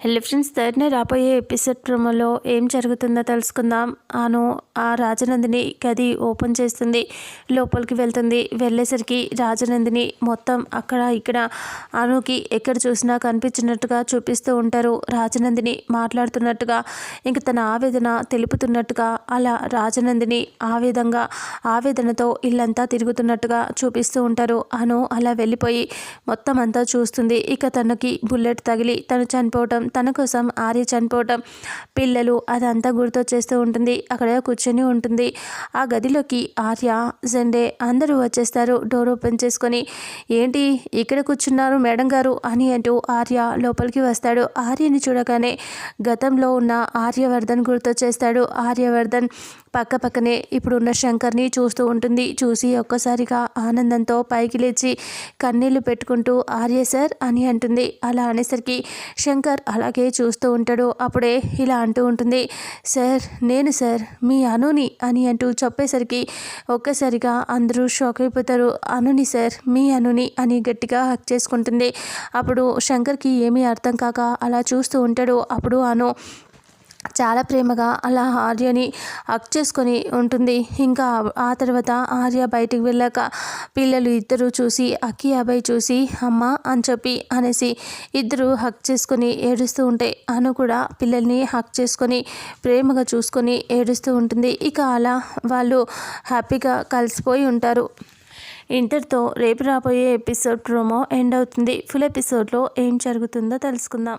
Hello friends థర్డ్నే రాబోయే episode ప్రోమోలో ఏం జరుగుతుందో తెలుసుకుందాం. ఆను ఆ రాజనందిని గది ఓపెన్ చేస్తుంది లోపలికి వెళ్తుంది. వెళ్ళేసరికి రాజనందిని మొత్తం అక్కడ ఇక్కడ అనుకి ఎక్కడ చూసినా కనిపించినట్టుగా చూపిస్తూ ఉంటారు. రాజనందిని మాట్లాడుతున్నట్టుగా ఇంక తన ఆవేదన తెలుపుతున్నట్టుగా అలా రాజనందిని ఆ విధంగా ఆవేదనతో ఇల్లంతా తిరుగుతున్నట్టుగా చూపిస్తూ ఉంటారు. అను అలా వెళ్ళిపోయి మొత్తం అంతా చూస్తుంది. ఇక తనకి బుల్లెట్ తగిలి తను చనిపోవటం తన కోసం ఆర్య చనిపోవటం పిల్లలు అదంతా గుర్తొచ్చేస్తూ ఉంటుంది. అక్కడ కూర్చొని ఉంటుంది. ఆ గదిలోకి ఆర్య జెండే అందరూ వచ్చేస్తారు. డోర్ ఓపెన్ చేసుకొని ఏంటి ఇక్కడ కూర్చున్నారు మేడం గారు? అని అంటూ ఆర్య లోపలికి వస్తాడు. ఆర్యని చూడగానే గతంలో ఉన్న ఆర్యవర్ధన్ గుర్తొచ్చేస్తాడు. ఆర్యవర్ధన్ పక్క పక్కనే ఇప్పుడున్న శంకర్ని చూస్తూ ఉంటుంది. చూసి ఒక్కసారిగా ఆనందంతో పైకి లేచి కన్నీళ్ళు పెట్టుకుంటూ ఆర్య సార్ అని అంటుంది. అలా అనేసరికి శంకర్ అలాగే చూస్తూ ఉంటాడు. అప్పుడే ఇలా అంటూ ఉంటుంది సార్ నేను సార్ మీ అనుని అని అంటూ చెప్పేసరికి ఒక్కసారిగా అందరూ షాక్ అయిపోతారు. అనుని సార్ మీ అనుని అని గట్టిగా హక్ చేసుకుంటుంది. అప్పుడు శంకర్కి ఏమీ అర్థం కాక అలా చూస్తూ ఉంటాడు. అప్పుడు అను చాలా ప్రేమగా అలా ఆర్యని హక్ చేసుకొని ఉంటుంది. ఇంకా ఆ తర్వాత ఆర్య బయటికి వెళ్ళాక పిల్లలు ఇద్దరు చూసి అక్కి అబ్బాయి చూసి అమ్మ అని చెప్పి అనేసి ఇద్దరు హక్ చేసుకొని ఏడుస్తూ ఉంటే అను కూడా పిల్లల్ని హక్ చేసుకొని ప్రేమగా చూసుకొని ఏడుస్తూ ఉంటుంది. ఇక అలా వాళ్ళు హ్యాపీగా కలిసిపోయి ఉంటారు. ఇంతటితో రేపు రాబోయే ఎపిసోడ్ ప్రోమో ఎండ్ అవుతుంది. ఫుల్ ఎపిసోడ్లో ఏం జరుగుతుందో తెలుసుకుందాం.